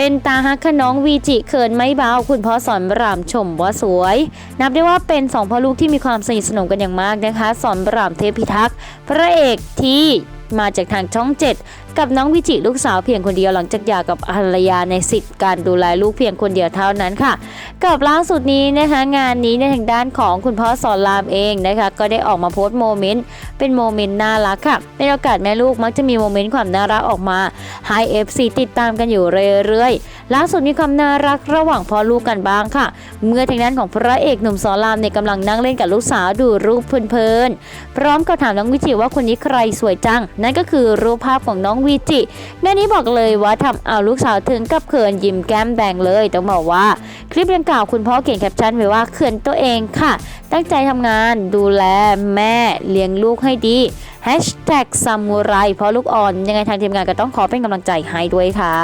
เป็นตาฮักขน้องวีจิเขินไม่เบาคุณพ่อสอนรามชมว่าสวย นับได้ว่าเป็นสองพ่อลูกที่มีความสนิทสนมกันอย่างมากนะคะ สอนรามเทพิทักษ์พระเอกที่ มาจากทางช่องเจ็ดกับน้องวิจิลูกสาวเพียงคนเดียวหลังจากหย่ากับภรรยาในสิทธิ์การดูแลลูกเพียงคนเดียวเท่านั้นค่ะ กับล่าสุดนี้นะคะงานนี้ในทางด้านของคุณพ่อสอนรามเองนะคะก็ได้ออกมาโพสต์โมเมนต์เป็นโมเมนต์น่ารักค่ะในโอกาสแม่ลูกมักจะมีโมเมนต์ความน่ารักออกมาให้ FC ติดตามกันอยู่เรื่อยๆล่าสุดมีความน่ารักระหว่างพ่อลูกกันบ้างค่ะ เมื่อทางด้านของพระเอกหนุ่มสอนรามเนี่ยกำลังนั่งเล่นกับลูกสาวดูรูปเพลินๆพร้อมกับถามน้องวิจิว่าคนนี้ใครสวยจังนั่นก็คือรูปภาพของน้องวิจิงานนี้บอกเลยว่าทำเอาลูกสาวถึงกับเขินยิ้มแก้มแดงเลยต้องบอกว่า คลิปดังกล่าวคุณพ่อเขียนแคปชั่นไว้ว่าเขินตัวเองค่ะ ตั้งใจทำงานดูแลแม่เลี้ยงลูกให้ดี Hashtag ซามูไรเพราะลูกอ่อน ยังไงทางทีมงานก็ต้องขอเป็นกำลังใจให้ด้วยค่ะ